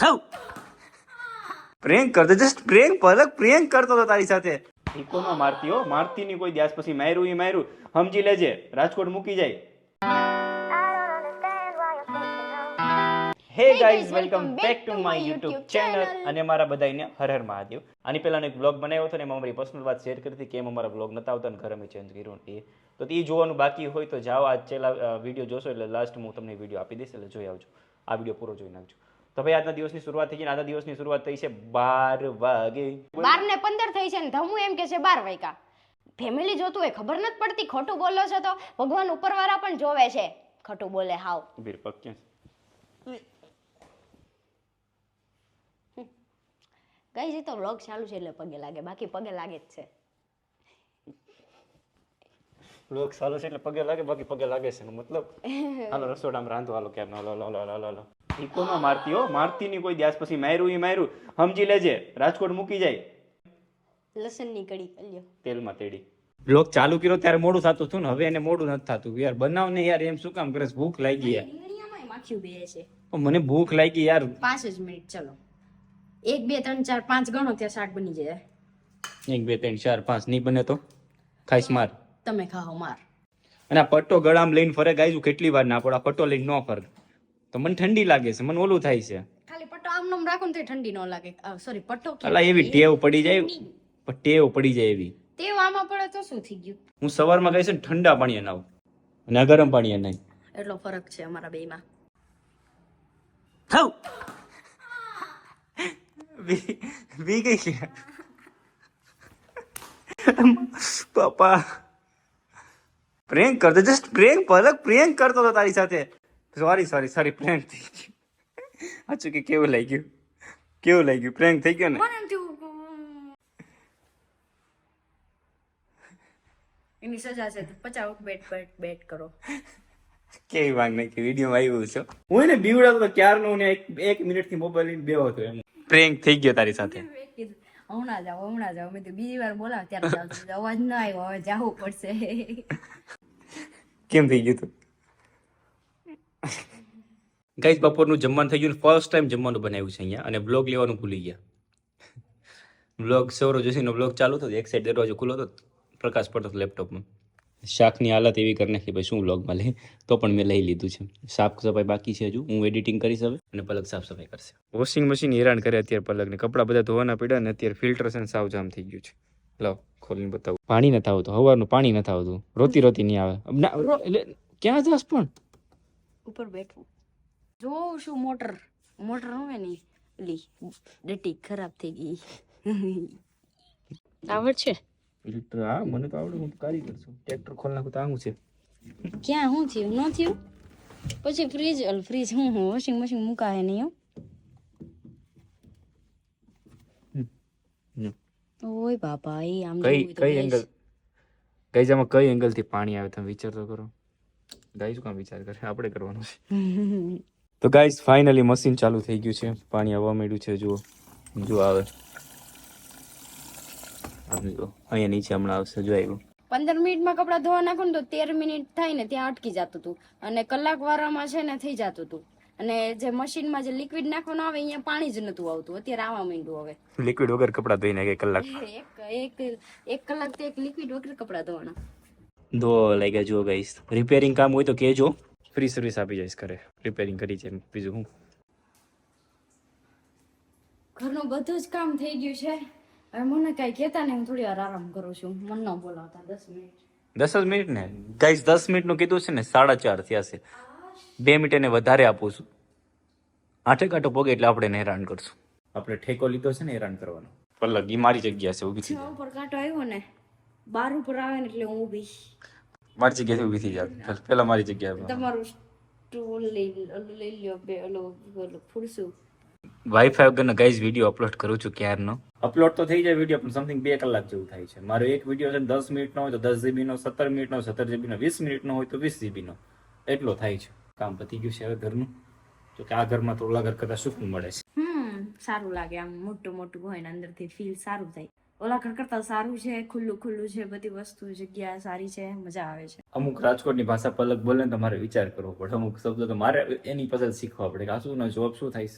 થવ prank કરતો just prank Palak prank કરતો હતો તારી સાથે. ઇકોમાં મારતી હો? મારતી ની કોઈ દ્યાસ પછી માર્યું ઈ માર્યું. સમજી લેજે રાજકોટ મૂકી જાય. Hey guys welcome back to my YouTube channel અને મારા બધાને હર હર મહાદેવ. આની પહેલા એક બ્લોગ બનાવ્યો હતો ને એમાં અમારી પર્સનલ વાત શેર કરી હતી કેમ અમારા બ્લોગ નતા આવતા અને ઘરે અમે ચેન્જ કર્યું એ. તો એ જોવાનું બાકી હોય તો જાઓ. આ છેલ્લા વીડિયો જોશો એટલે લાસ્ટ હું તમને વીડિયો આપી દઈશ એટલે જોઈ આવજો. આ વીડિયો પૂરો જોઈ નાખજો. તો ભાઈ આજના દિવસની શરૂઆત થઈ છે આજના દિવસની શરૂઆત થઈ છે બાર વાગે. બાર ને પંદર થઈ છે ને ધમુ એમ કે છે બાર વાગ્યા. ફેમિલી જોતું હોય ખબર નથી પડતી ખોટું બોલો છો તો ભગવાન ઉપરવાળા પણ જોવે છે. ખોટું બોલે હાવ. વીર પગ ક્યાં ગઈ છે તો વ્લોગ ચાલુ છે એટલે પગે લાગે બાકી પગે લાગે જ છે. લોક ચાલુ છે એટલે પગે લાગે બાકી પગે લાગે છે મતલબ. હાલો રસોડામાં રાંધો હાલો કેમ? હાલો હાલો હાલો હાલો. ઇકોમાં મારતી હો. મારતી ની કોઈ દ્યાસ પછી માર્યું એ માર્યું. સમજી લેજે. રાજકોટ મૂકી જાય. લસણની કડી કલ્યો તેલમાં તેડી. લોક ચાલુ કર્યો ત્યારે મોડું થતું હતું ને હવે એને મોડું નથી થતું. યાર બનાવ ને યાર એમ શું કામ કરે ભૂખ લાગી યાર. બે છે. મને ભૂખ લાગી યાર. પાંચ જ મિનિટ ચલો. એક બે ત્રણ ચાર પાંચ ગણો ત્યાં શાક બની જાય. એક બે ત્રણ ચાર પાંચ. નહીં બને તો? ખાઈશ માર. તમે ખાઓ માર. અને આ પટ્ટો ગળામાં લઈને ફરે ગાઈશું કેટલી વાર ના પડે? આ પટ્ટો લઈને ન ફર. તો મને ઠંડી લાગે છે મને ઓલું થાય છે. ખાલી પટ્ટો આમ નામ રાખો ને તો ઠંડી ન લાગે. સોરી પટ્ટો? અલા એવી ટેવ પડી જાય પણ ટેવ પડી જાય એવી. ટેવ આમાં પડે તો શું થઈ ગયું? હું સવારમાં કહીશ ને ઠંડા પાણી નાવ અને ગરમ પાણી નહીં એટલો ફરક છે અમારા બેમાં થવ! બી વી ગઈ છે. પપ્પા. પ્રેન્ક કરતો જસ્ટ પ્રેન્ક પલક પ્રેન્ક કરતો હતો તારી સાથે. સોરી સોરી સોરી પ્રેન્ક થઈ ગયું. સાચું કે કેવું લાગ્યું? કેવું લાગ્યું? પ્રેન્ક થઈ ગયો ને? એની સજા છે પચાવ બેટ બેટ બેટ કરો. કેવી માંગ નહીં કે વિડીયોમાં આવ્યું છો. હું એને બીવડાતો તો ક્યારનો ને એક એક મિનિટથી મોબાઈલ લઈને બેહો હતો એમ. પ્રેન્ક થઈ ગયો તારી સાથે. હમણાં જાઓ હમણાં જાઓ. મેં તો બીજી વાર બોલાવ ત્યારે ચાલશે અવાજ ના આવ્યો હવે જાવું પડશે. કેમ થઈ ગયું તું? ગાઈસ બપોરનું જમવાનું થઈ ગયું ફર્સ્ટ ટાઈમ જમવાનું બનાવ્યું છે અહીંયા અને બ્લોગ લેવાનું ભૂલી ગયા. બ્લોગ સૌરવ જોશીનો બ્લોગ ચાલુ હતો એક સાઈડ દરવાજો ખુલ્લો હતો પ્રકાશ પડતો હતો લેપટોપમાં શાકની હાલત એવી કરી નાખી ભાઈ શું બ્લોગમાં લે? તો પણ મેં લઈ લીધું છે. સાફ સફાઈ બાકી છે હજુ હું એડિટિંગ કરીશ હવે અને પલક સાફ સફાઈ કરશે. વોશિંગ મશીન હેરાન કરે અત્યારે પલકને. કપડાં બધા ધોવાના પડ્યા ને અત્યારે ફિલ્ટર છે સાવ જામ થઈ ગયું છે. લો ખોલીને બતાવું. પાણી નથી આવતું હવારનું પાણી નથી આવતું. રોતી રોતી નહીં આવે. ક્યાં જાસ પણ? ઉપર બેઠું જોઉં છું મોટર મોટર હોય ને ઓલી ડટી ખરાબ થઈ ગઈ આવડ છે ફિલ્ટર હા મને તો આવડે હું તો કારીગર છું ટ્રેક્ટર ખોલ નાખું તો આવું છે ક્યાં શું થયું ન થયું પછી ફ્રીજ ફ્રીજ હું હું વોશિંગ મશીન મુકાય નહીં હો હમ. ઓય બાપા એ આમ કઈ જોવું તો કઈ બેસ. એંગલ કઈ જામાં કઈ એંગલથી પાણી આવે તમે વિચાર તો કરો ગાય શું કામ વિચાર કરે? આપણે કરવાનું છે. તો ગાઈસ ફાઇનલી મશીન ચાલુ થઈ ગયું છે. પાણી આવવા માંડ્યું છે જુઓ. જો આવે. આમ જો અહીંયા નીચે હમણાં આવશે જો આવ્યું. પંદર મિનિટમાં કપડાં ધોવા નાખો ને તો તેર મિનિટ થાય ને ત્યાં અટકી જતું હતું અને કલાક વાળામાં છે ને થઈ જતું હતું અને જે મશીનમાં જે લિક્વિડ નાખવાનું આવે અહીંયા પાણી જ નતું આવતું. અત્યારે આવવા માંડ્યું હવે. લિક્વિડ વગર કપડાં ધોઈને એક કલાક. એક એક એક કલાક તો એક લિક્વિડ વગર કપડાં ધોવાના. ધો લાગ્યા જુઓ ગાઈસ રિપેરિંગ કામ હોય તો કહેજો. ફ્રી સર્વિસ આપી જઈશ ઘરે. રિપેરિંગ કરી છે બીજું હું ઘરનું બધું જ કામ થઈ ગયું છે. હવે મને કઈ કહેતા ને હું થોડી વાર આરામ કરું છું. મન ન બોલાવતા દસ મિનિટ. દસ જ મિનિટ ને? ગાઈસ દસ મિનિટનું કીધું છે ને સાડા ચાર થયા છે. બે મિનિટ એને વધારે આપું છું. આઠે કાંટો પગે એટલે આપણે એને હેરાન કરશું. આપણે ઠેકો લીધો છે ને હેરાન કરવાનો. પલ્લગ ઈ મારી જગ્યા છે ઊભી થઈ ઉપર કાંટો આવ્યો ને બાર ઉપર આવે ને એટલે હું ઊભી મારી જગ્યાથી ઊભી થઈ જાય પેલા મારી જગ્યાએ તમારું સ્ટૂલ લઈ ઓલું લઈ લ્યો બે ઓલો ઓલો ફૂડશું વાઈફાઈ વગરનો ગાઈઝ વીડિયો અપલોડ કરું છું ક્યારનો? અપલોડ તો થઈ જાય વીડિયો પણ સમથિંગ બે કલાક જેવું થાય છે. મારો એક વીડિયો છે દસ મિનિટનો હોય તો દસ જીબીનો સત્તર મિનિટનો સત્તર જીબીનો વીસ મિનિટનો હોય તો વીસ જીબીનો એટલો થાય છે. કામ પતી ગયું છે હવે ઘરનું. તો કે આ ઘરમાં તો ઓલા ઘર કરતાં સુખ મળે છે. સારું લાગે આમ મોટું મોટું હોય ને અંદરથી ફીલ સારું થાય. ઓલા કરતા સારું છે ખુલ્લું ખુલ્લું છે બધી વસ્તુ જગ્યા સારી છે મજા આવે છે. અમુક રાજકોટની ભાષા પલક બોલે ને તો મારે વિચાર કરવો પડે. અમુક શબ્દો તો મારે એની પાછળ શીખવા પડે કે આ શું જોબ શું થાય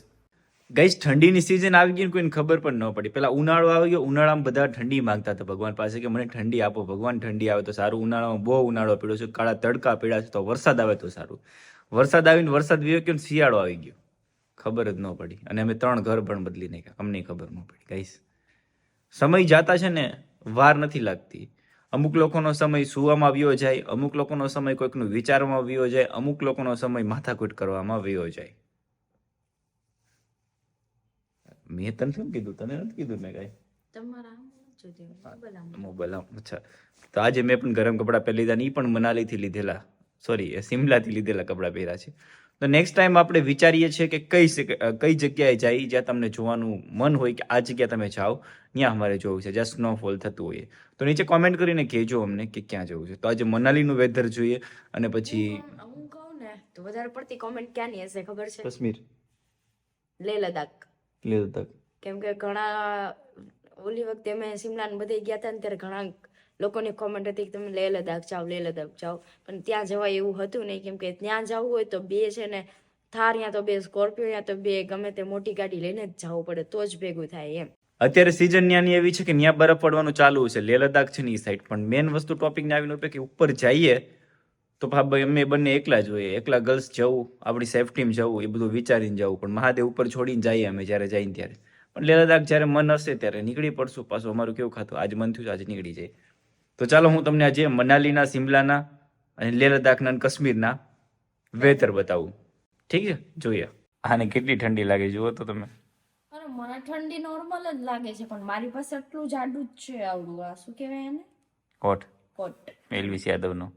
ગઈ ઠંડીની સિઝન આવી ગઈ ને કોઈને ખબર પણ ન પડી. પેલા ઉનાળો આવી ગયો ઉનાળામાં બધા ઠંડી માંગતા હતા. ભગવાન પાસે કે મને ઠંડી આપો ભગવાન ઠંડી આવે તો સારું. ઉનાળામાં બહુ ઉનાળો પીડ્યો છે કાળા તડકા પીડા છે તો વરસાદ આવે તો સારું. વરસાદ આવીને વરસાદ વીયો ગયો ને શિયાળો આવી ગયો. ખબર જ ન પડી. અને અમે ત્રણ ઘર પણ બદલી નાખ્યા. અમને ખબર ન પડી. ગઈશ સમય જાતા છે ને વાર નથી લાગતી. અમુક લોકોનો સમય સુવામાં વ્યો જાય અમુક લોકોનો સમય કોઈકનું વિચારમાં વ્યો જાય અમુક લોકોનો સમય માથાકૂટ કરવામાં વ્યો જાય મેં તને શું કીધું? તને નથી કીધું મેં કાંઈ? મોબાઈલ અચ્છા. તો આજે મેં પણ ગરમ કપડાં પહેરી લીધા ને ઈ પણ મનાલીથી લીધેલા. સોરી સિમલાથી લીધેલા કપડાં પહેર્યા છે. તો નેક્સ્ટ ટાઈમ આપણે વિચારીએ છીએ કે કઈ કઈ જગ્યાએ જાય જ્યાં તમને જોવાનું મન હોય કે આ જગ્યા તમે જાઓ ત્યાં અમારે જોવું છે. જ્યાં સ્નોફોલ થતું હોય. તો નીચે કોમેન્ટ કરીને કહેજો અમને કે ક્યાં જવું છે. તો આજે મનાલીનું વેધર જોઈએ અને પછી હું કહું ને તો વધારે પડતી કોમેન્ટ ક્યાંની હશે ખબર છે? કાશ્મીર. લેહ લદ્દાખ. લેહ લદાખ કેમ કે ઘણા ઓલી વખતે અમે શિમલા ને બધે ગયા હતા ને ત્યારે ઘણા લોકોની કોમેન્ટ હતી કે તમે લેહ લદ્દાખ જાઓ લેહ લદ્દાખ જાઓ. પણ ત્યાં જવાય એવું હતું નહીં, કેમ કે ત્યાં જવું હોય તો બે છે ને, થાર યા તો બે, સ્કોર્પિયો યા તો બે, ગમે તે મોટી ગાડી લઈને જ જવું પડે, તો જ ભેગું થાય એમ. અત્યારે સિઝન ન્યાની એવી છે કે ત્યાં બરફ પડવાનું ચાલુ છે લેહ લદ્દાખ છે ને એ સાઈડ પણ મેઇન વસ્તુ ટોપિક ને આવીને ઉપર કે ઉપર જઈએ, તો ભાઈ, અમે બંને એકલા જ હોઈએ, એકલા ગર્લ્સ જવું, આપણી સેફટીમાં જવું, એ બધું વિચારીને જવું. પણ મહાદેવ ઉપર છોડીને જઈએ અમે જ્યારે જઈને ત્યારે. પણ લેહ લદ્દાખ જ્યારે મન હશે ત્યારે નીકળી પડશું, પાછું અમારું કેવું ખાતું, આજ મન થયું આજે નીકળી જાય તો ચાલો હું તમને આજે મનાલીના સિમલાના અને લેહ લદ્દાખના અને કાશ્મીરના વેધર બતાવું. ઠીક છે? જોઈએ. આને કેટલી ઠંડી લાગે જુઓ તો તમે. અરે મને ઠંડી નોર્મલ જ લાગે છે પણ મારી પાસે એટલું જાડું જ છે આવડું આ શું કહેવાય એને? કોટ. કોટ. એલવીસ યાદવનો.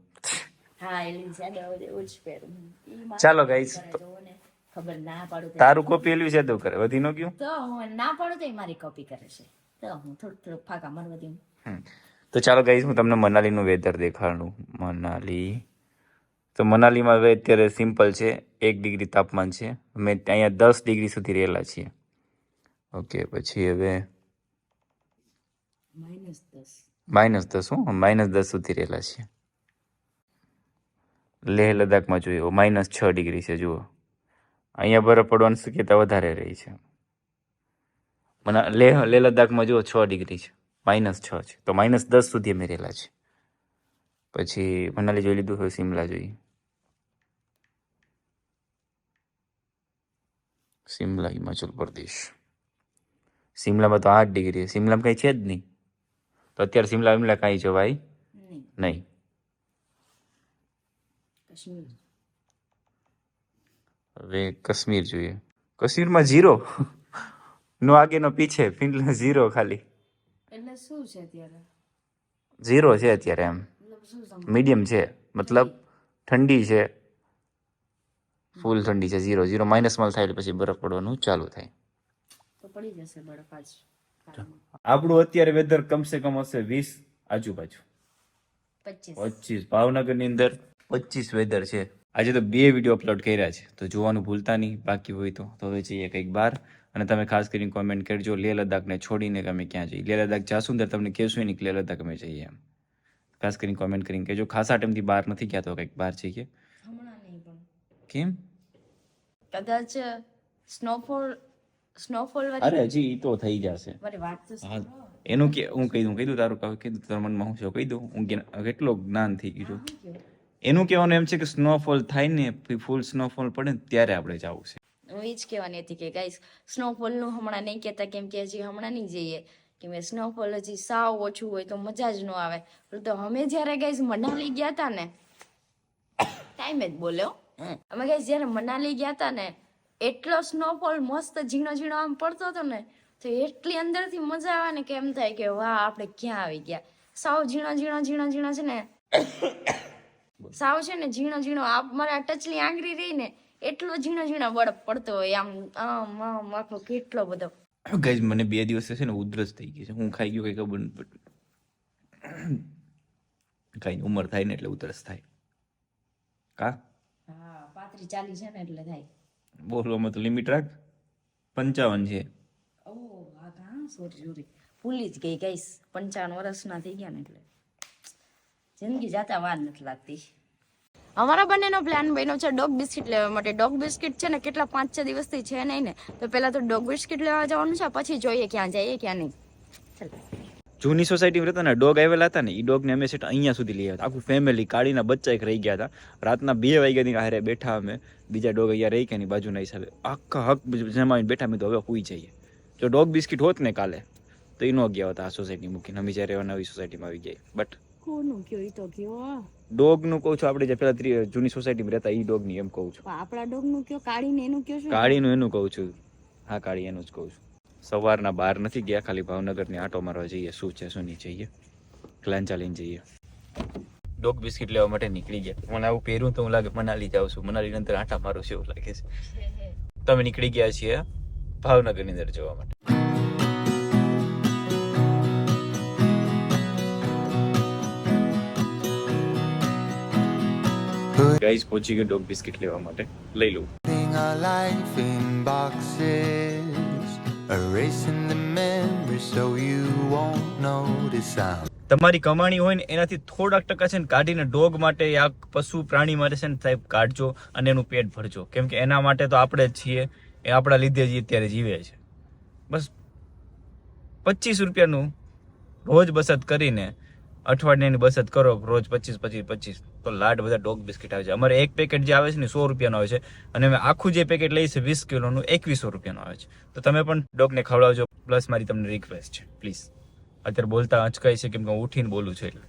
હા એલવીસ યાદવ એવું જ પહેરું. ચાલો ગાઈસ ખબર ના પાડું તારું કોપી એલવીસ યાદવ કરે વધી નો ગયું? તો હું ના પાડું તો મારી કોપી કરે છે. તો હું થોડુંક થોડું ફાકા મારવા દઉં. હમ. તો ચાલો ગાઈસ હું તમને મનાલીનું વેધર દેખાડું. મનાલી. તો મનાલીમાં હવે અત્યારે સિમ્પલ છે એક ડિગ્રી તાપમાન છે. અમે અહીંયા દસ ડિગ્રી સુધી રહેલા છીએ. ઓકે પછી હવે માઇનસ દસ. હું માઇનસ દસ સુધી રહેલા છીએ. લેહ લદ્દાખમાં જોઈએ માઇનસ છ ડિગ્રી છે જુઓ. અહીંયા બરફ પડવાની શક્યતા વધારે રહી છે. મના લેહ લેહ લદ્દાખમાં જુઓ છ ડિગ્રી છે. માઇનસ છ છે. તો માઇનસ દસ સુધી અમે રહેલા છે પછી મનાલી જોઈ લીધું હવે સિમલા જોઈએ સિમલા હિમાચલ પ્રદેશ. સિમલામાં તો આઠ ડિગ્રી છે. સિમલામાં કંઈ છે જ નહીં. તો અત્યારે સિમલા વિમલા કાંઈ જવાય નહીં. નહીં. હવે કાશ્મીર જોઈએ. કાશ્મીરમાં ઝીરો. નો આગે નો પીછે ફિનલેન્ડ ઝીરો ખાલી. શું છે અત્યારે? ઝીરો છે અત્યારે એમ. મીડિયમ છે. મતલબ ઠંડી છે. ફૂલ ઠંડી છે. ઝીરો ઝીરો માઇનસમાં થાય એટલે પછી બરફ પડવાનું ચાલુ થાય. તો પડી જશે બરફ આજ આપણું અત્યારે વેધર કમસે કમ હશે વીસ આજુબાજુ. પચીસ. પચીસ. ભાવનગરની અંદર પચીસ વેધર છે. આજે તો બે વીડિયો અપલોડ કર્યા છે તો જોવાનું ભૂલતા નહીં બાકી હોય તો. તો હવે જઈએ કંઈક બહાર અને તમે ખાસ કરીને કોમેન્ટ કરજો લેહ લદ્દાખને છોડીને અમે ક્યાં જઈએ. લેહ લદ્દાખ જાશું ત્યારે તમને કહેશું નહીં કે લેહ લદ્દાખ અમે જઈએ એમ. ખાસ કરીને કોમેન્ટ કરીને કહેજો. ખાસા ટાઈમથી બહાર નથી ગયા તો કંઈક બહાર જઈએ. કેમ? કદાચ સ્નોફોલ સ્નોફોલ અરે હજી ઈ તો થઈ જશે. વાત તો એનું કે હું કહી દઉં કહી દઉં તારું કહું કીધું તારું મનમાં હું કહી દઉં? હું કેટલો જ્ઞાન થઈ ગયું એનું કહેવાનું એમ છે કે સ્નોફોલ થાય ને ફૂલ સ્નોફોલ પડે ને ત્યારે આપણે જવું છે. હું એ જ કહેવાની હતી કે ગાઈસ સ્નોફોલનું હમણાં નહીં કહેતા કેમ કે હજી હમણાં નહીં જઈએ. કે મેં સ્નોફોલ હજી સાવ ઓછું હોય તો મજા જ ન આવે. તો અમે જ્યારે ગાઈસ મનાલી ગયા હતા ને ટાઈમે જ બોલ્યો. અમે ગાઈસ જ્યારે મનાલી ગયા હતા ને એટલો સ્નોફોલ મસ્ત ઝીણો ઝીણો આમ પડતો હતો ને તો એટલી અંદરથી મજા આવે ને કે એમ થાય કે વાહ આપણે ક્યાં આવી ગયા. સાવ ઝીણો ઝીણો ઝીણો ઝીણો છે ને સાવ છે ને ઝીણો ઝીણો આપ મારા ટચલી આંગળી રહી ને એટલો ઝીણો ઝીણો બરફ પડતો હોય આમ આમ આમ આખો કેટલો બધો. ગઈ મને બે દિવસ છે ને ઉધરસ થઈ ગઈ છે. હું ખાઈ ગયો કઈ ખબર નથી પડતી કઈ ઉંમર થાય ને એટલે ઉધરસ થાય. કા? હા પાંત્રીસ ચાલીસ છે ને એટલે થાય. બોલવામાં તો લિમિટ રાખ. પંચાવન છે. ઓ હા હા સોરી સોરી ભૂલી જ ગઈ ગઈશ પંચાવન વર્ષના થઈ ગયા ને એટલે. જિંદગી જાતા વાર નથી લાગતી. અમારા બંનેનો પ્લાન બન્યો છે ડોગ બિસ્કિટ લેવા માટે. ડોગ બિસ્કિટ છે ને કેટલા પાંચ છ દિવસથી છે નહીં ને, તો પહેલા તો ડોગ બિસ્કિટ લેવા જવાનું છે, પછી જોઈએ ક્યાં જઈએ ક્યાં નહીં. જૂની સોસાયટીમાં રહેતા ને, ડોગ આવેલા હતા ને એ ડોગને અમે સેટ અહીંયા સુધી લઈ આવ્યા આખું ફેમિલી કાળીના બચ્ચા એક રહી ગયા હતા. રાતના બે વાગ્યાની હારે બેઠા અમે, બીજા ડોગ અહીંયા રહી ગયા ની બાજુના હિસાબે. આખા હક જમાવીને બેઠા મેં તો હવે હોઈ જઈએ. જો ડોગ બિસ્કિટ હોત ને કાલે, તો એ ન ગયા હતા આ સોસાયટી મૂકીને. અમે જ્યારે નવી સોસાયટીમાં આવી ગયા. બટ કોનું કયો? ઈ તો કયો ડોગનું કહું છું આપણે જે પેલા જૂની સોસાયટીમાં રહેતા એ ડોગની એમ કહું છું. આપણા ડોગનું કયો? કાઢીને એનું કયો શું કાળીનું એનું કહું છું. હા કાળી એનું જ કહું છું. સવારના બહાર નથી ગયા ખાલી ભાવનગરની આટો મારવા જઈએ. શું છે શું નહીં જઈએ? ક્લાન ચાલીને જઈએ. ડોગ બિસ્કિટ લેવા માટે નીકળી ગયા. મને આવું પહેરું તો હું લાગે મનાલી જાઉં છું. મનાલી અંદર આટા મારું છું એવું લાગે છે. તમે નીકળી ગયા છીએ ભાવનગરની અંદર જવા માટે. ગાઈસ પહોંચી ગયો ડોગ બિસ્કિટ લેવા માટે. લઈ લઉં. તમારી કમાણી હોય ને એનાથી થોડાક ટકા છે ને કાઢીને ડોગ માટે યા પશુ પ્રાણી માટે છે ને સાહેબ કાઢજો અને એનું પેટ ભરજો. કેમ કે એના માટે તો આપણે જ છીએ એ આપણા લીધે જ અત્યારે જીવે છે. બસ પચીસ રૂપિયાનું રોજ બચત કરીને અઠવાડિયાની બચત કરો, રોજ પચીસ પચીસ પચીસ. તો લાડ બધા ડોગ બિસ્કિટ આવે છે. અમારે એક પેકેટ જે આવે છે ને સો રૂપિયાનો આવે છે. અને અમે આખું જે પેકેટ લઈએ છીએ, વીસ કિલોનું, એકવીસો રૂપિયાનું આવે છે. તો તમે પણ ડોગને ખવડાવજો. પ્લસ મારી તમને રિક્વેસ્ટ છે. પ્લીઝ અત્યારે બોલતા અચકાય છે, કેમ કે હું ઉઠીને બોલું છું એટલે.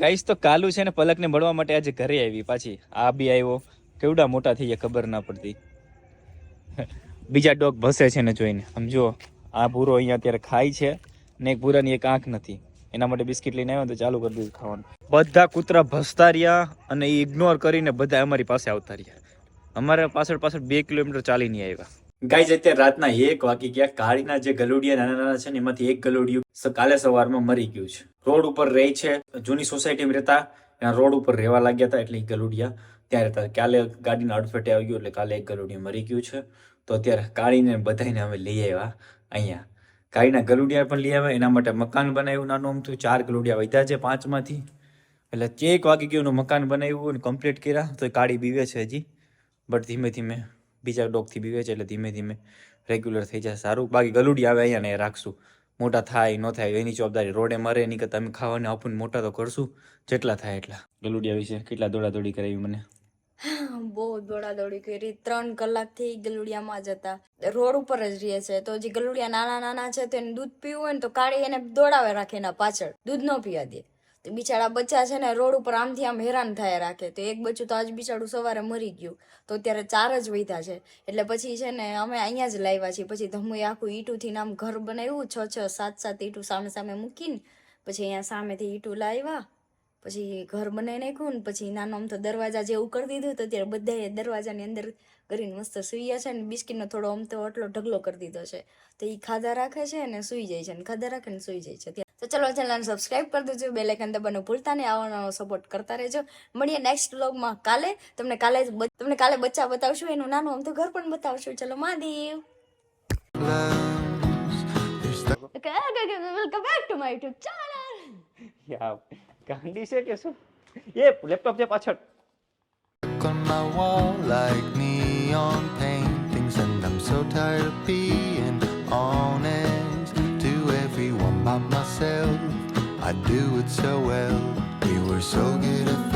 ગાઈસ તો કાલુ છે ને પલકને મળવા માટે આજે ઘરે આવી પાછી. આ બી આવ્યો. કેવડા મોટા થઈ ગયા ખબર ના પડતી. બીજા ડોગ ભસે છે ને જોઈને. સમજો આ ભૂરો અહીંયા અત્યારે ખાય છે ને એક ભૂરાની એક આંખ નથી. એના માટે બિસ્કિટ લઈને આવ્યો તો ચાલુ કરી દીધું ખાવાનું. બધા કૂતરા ભસતા રહ્યા અને ઇગ્નોર કરીને બધા અમારી પાસે આવતા રહ્યા. અમારે પાછળ પાછળ બે કિલોમીટર ચાલીને આવ્યા. ગાઈઝ, અત્યારે રાતના એક વાગી ગયા. કાળીના જે ગલુડિયા નાના નાના છે ને, એમાંથી એક ગલુડિયું કાલે સવારમાં મરી ગયું છે. રોડ ઉપર રહે છે, જૂની સોસાયટીમાં રહેતા. ત્યાં રોડ ઉપર રહેવા લાગ્યા હતા એટલે ગલુડિયા ત્યાં રહેતા. કાલે ગાડીના અડફેટે આવી ગયું એટલે કાલે એક ગલુડિયું મરી ગયું છે. તો અત્યારે કાળીને બધાને અમે લઈ આવ્યા અહીંયા. કાળીના ગલુડિયા પણ લઈ આવ્યા. એના માટે મકાન બનાવ્યું. નાનું અમથું ચાર ગલુડિયા વધ્યા છે પાંચમાંથી. એટલે ચેક વાગી ગયું મકાન બનાવ્યું અને કમ્પ્લીટ કર્યા. તો કાળી બીવે છે હજી. બટ ધીમે ધીમે બીજા ડોગથી બીવે છે એટલે ધીમે ધીમે રેગ્યુલર થઈ જાય. સારું. બાકી ગલુડી આવે અહીંયા ને રાખશું. મોટા થાય, ન થાય, એની જવાબદારી રોડે મરે, એની કરતા અમે ખાવાને આપણને મોટા તો કરશું. જેટલા થાય એટલા. ગલુડિયા વિશે કેટલા દોડા દોડી કરાવી મને? બહુ દોડાદોડી કરી. ત્રણ કલાકથી ગલુડિયામાં જ હતા. રોડ ઉપર જ રહે છે. તો જે ગલુડિયા નાના નાના છે તો એને દૂધ પીવું હોય ને તો કાઢી એને દોડાવે રાખે એના પાછળ. દૂધ ન પીવા દે. બિચારા બચ્ચા છે ને રોડ ઉપર આમથી આમ હેરાન થયા રાખે. તો એક બચ્ચું તો આજ બિચારું સવારે મરી ગયું. તો અત્યારે ચાર જ વૈધા છે. એટલે પછી છે ને અમે અહીંયા જ લાવ્યા છીએ. પછી ધમુએ આખું ઈટુંથી આમ ઘર બનાવ્યું. છ છ, સાત સાત ઈટું સામે સામે મૂકીને પછી અહીંયા સામેથી ઈટું લાવ્યા. પછી ઘર બનાવી નાખ્યું ને પછી નાનો આમ તો દરવાજા જેવું કરી દીધું તો ત્યારે બધાએ દરવાજાની અંદર કરીને મસ્ત સૂઈ છે ને બિસ્કિટનો થોડો આમ તો આટલો ઢગલો કરી દીધો છે. તો એ ખાધા રાખે છે અને સૂઈ જાય છે ને ખાધા રાખે ને સૂઈ જાય છે. તો ચલો ચેનલને સબસ્ક્રાઇબ કરી દેજો બે લાઇકન દબાવવાનું ભૂલતા નહીં આવવાનો સપોર્ટ કરતા રહેજો. મળીએ નેક્સ્ટ વ્લોગમાં કાલે. તમને કાલે તમને કાલે બચ્ચા બતાવશું એનું નાનું આમ તો ઘર પણ બતાવશું. ચલો Mahadev. Welcome back to my YouTube channel યા ગાંડી છે કે શું? એ લેપટોપ છે પાછળ. On my wall like neon so well. We were so good at.